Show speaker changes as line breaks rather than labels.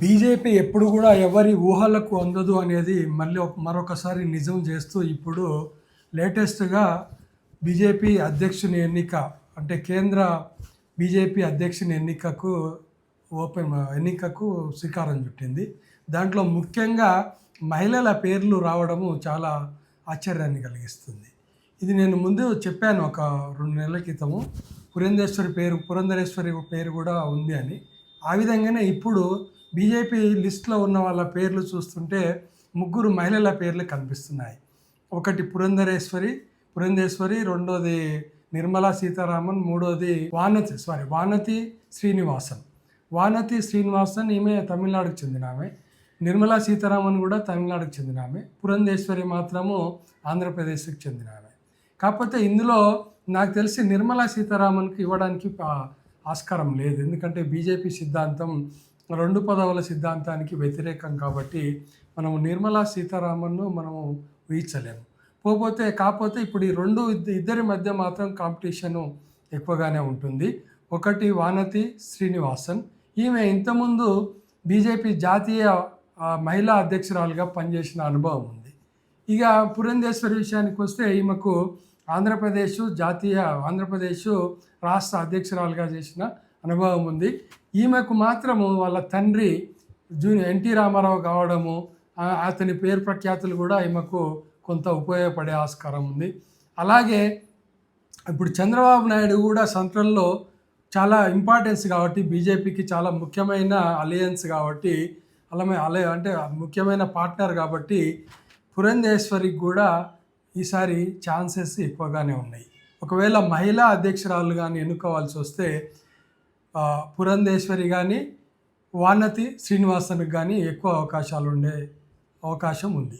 BJP ఎప్పుడు కూడా ఎవరి ఊహలకు అందదు అనేది మళ్ళీ మరొకసారి నిజం చేస్తూ ఇప్పుడు లేటెస్ట్గా బీజేపీ అధ్యక్షుని ఎన్నిక అంటే కేంద్ర బీజేపీ అధ్యక్షుని ఎన్నికకు ఓపెన్ ఎన్నికకు శ్రీకారం చుట్టింది. దాంట్లో ముఖ్యంగా మహిళల పేర్లు రావడము చాలా ఆశ్చర్యాన్ని కలిగిస్తుంది. ఇది నేను ముందు చెప్పాను ఒక రెండు నెలల క్రితము. పురంధేశ్వరి పేరు పురంధరేశ్వరి పేరు కూడా ఉంది అని. ఆ విధంగానే ఇప్పుడు బీజేపీ లిస్ట్లో ఉన్న వాళ్ళ పేర్లు చూస్తుంటే ముగ్గురు మహిళల పేర్లు కనిపిస్తున్నాయి. ఒకటి పురంధరేశ్వరి పురంధేశ్వరి రెండోది నిర్మలా సీతారామన్ మూడోది వానతి సారీ వానతి శ్రీనివాసన్. వానతి శ్రీనివాసన్ ఈమె తమిళనాడుకు చెందిన ఆమె నిర్మలా సీతారామన్ కూడా తమిళనాడుకు చెందిన ఆమె పురంధేశ్వరి మాత్రము ఆంధ్రప్రదేశ్కి చెందిన ఆమె కాకపోతే ఇందులో నాకు తెలిసి నిర్మలా సీతారామన్కి ఇవ్వడానికి ఆస్కారం లేదు. ఎందుకంటే బీజేపీ సిద్ధాంతం రెండు పదవుల సిద్ధాంతానికి వ్యతిరేకం కాబట్టి మనము నిర్మలా సీతారామన్ను మనము ఊహించలేము. పోతే కాకపోతే ఇప్పుడు ఈ రెండు ఇద్దరి మధ్య మాత్రం కాంపిటీషను ఎక్కువగానే ఉంటుంది. ఒకటి వానతి శ్రీనివాసన్. ఈమె ఇంతకుముందు బీజేపీ జాతీయ మహిళా అధ్యక్షురాలుగా పనిచేసిన అనుభవం ఉంది. ఇక పురంధేశ్వరి విషయానికి వస్తే ఈమెకు ఆంధ్రప్రదేశ్ జాతీయ ఆంధ్రప్రదేశ్ రాష్ట్ర అధ్యక్షురాలుగా చేసిన అనుభవం ఉంది. ఈమెకు మాత్రము వాళ్ళ తండ్రి జూనియర్ ఎన్టీ రామారావు కావడము అతని పేరు ప్రఖ్యాతులు కూడా ఈమెకు కొంత ఉపయోగపడే ఆస్కారం ఉంది. అలాగే ఇప్పుడు చంద్రబాబు నాయుడు కూడా సెంట్రల్లో చాలా ఇంపార్టెన్స్ కాబట్టి బీజేపీకి చాలా ముఖ్యమైన అలయన్స్ కాబట్టి అలమే అలయ అంటే ముఖ్యమైన పార్ట్నర్ కాబట్టి పురంధేశ్వరికి కూడా ఈసారి ఛాన్సెస్ ఎక్కువగానే ఉన్నాయి. ఒకవేళ మహిళా అధ్యక్షురాలు కానీ ఎన్నుకోవాల్సి వస్తే పురంధేశ్వరి కానీ వానతి శ్రీనివాసన్కి కానీ ఎక్కువ అవకాశాలు ఉండే అవకాశం ఉంది.